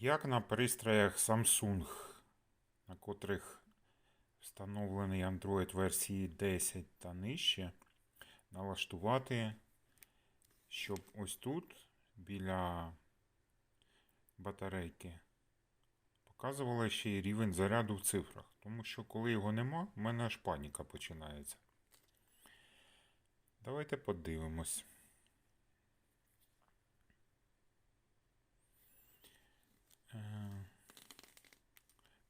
Як на пристроях Samsung, на котрих встановлений Android версії 10 та нижче, налаштувати, щоб ось тут біля батарейки показувало ще й рівень заряду в цифрах. Тому що коли його нема, в мене аж паніка починається. Давайте подивимось.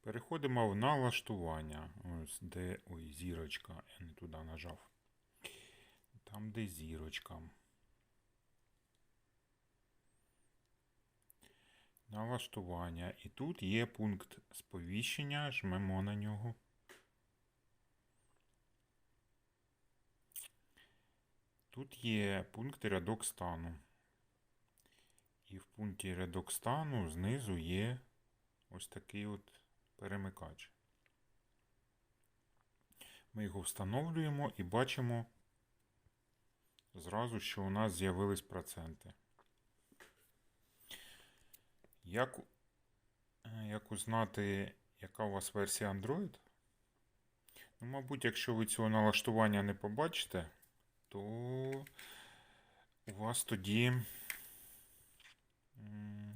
Переходимо в налаштування. Ось де. Ой, зірочка. Я не туди нажав. Там, де зірочка. Налаштування. І тут є пункт сповіщення. Жмемо на нього. Тут є пункт рядок стану. І в пункті рядок стану знизу є ось такий от перемикач. Ми його встановлюємо і бачимо зразу, що у нас з'явились проценти. Як, як узнати, яка у вас версія Android? Ну, мабуть, якщо ви цього налаштування не побачите, то у вас тоді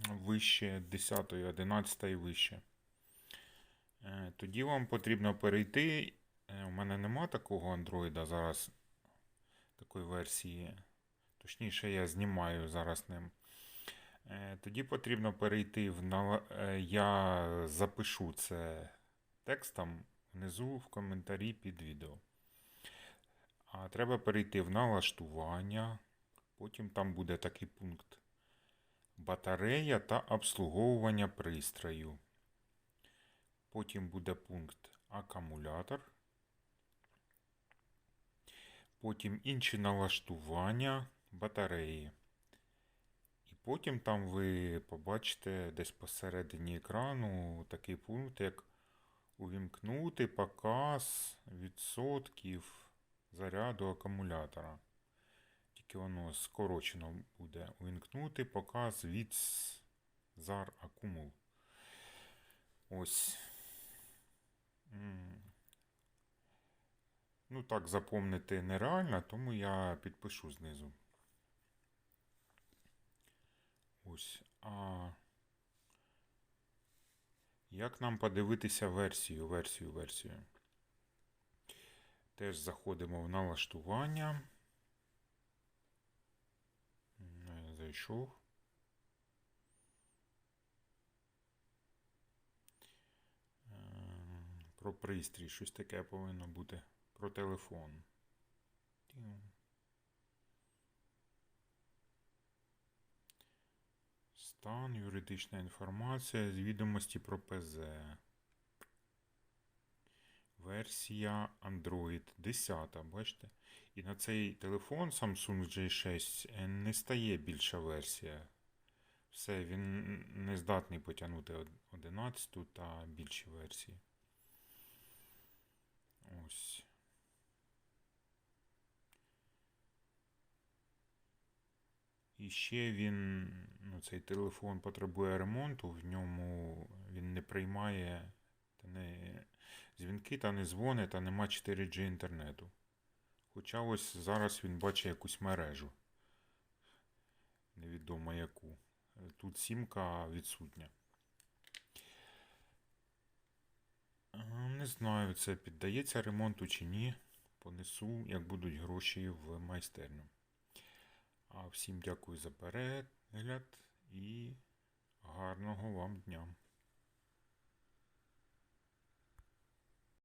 вище 10, 11 і вище. Е, Тоді вам потрібно перейти. е, У мене нема такого Android зараз, такої версії. Точніше, я знімаю зараз ним. Е, Тоді потрібно перейти в Я запишу це текстом внизу в коментарі під відео. А треба перейти в налаштування. Потім там буде такий пункт батарея та обслуговування пристрою. Потім буде пункт акумулятор. Потім інші налаштування батареї. І потім там ви побачите десь посередині екрану такий пункт, як увімкнути показ відсотків заряду акумулятора. Тільки воно скорочено буде. Увімкнути показ від зар акумул. Ось. Ну, так запомнити нереально, тому я підпишу знизу. Ось. А як нам подивитися версію, версію, версію? Теж заходимо в налаштування. М, зайшов. Ем, Про пристрій, щось таке повинно бути. Про телефон. Стан, юридична інформація, відомості про ПЗ. Версія Android 10, бачите? І на цей телефон Samsung J6 е, не стає більша версія. Все, він не здатний потягнути 11 та більші версії. Ось. І ще він, ну, цей телефон потребує ремонту, в ньому він не приймає та не, дзвінки та не дзвони, та нема 4G інтернету. Хоча ось зараз він бачить якусь мережу. Невідомо яку. Тут сімка відсутня. Е, Не знаю, це піддається ремонту чи ні. Понесу, як будуть гроші в майстерню. А всім дякую за перегляд і гарного вам дня.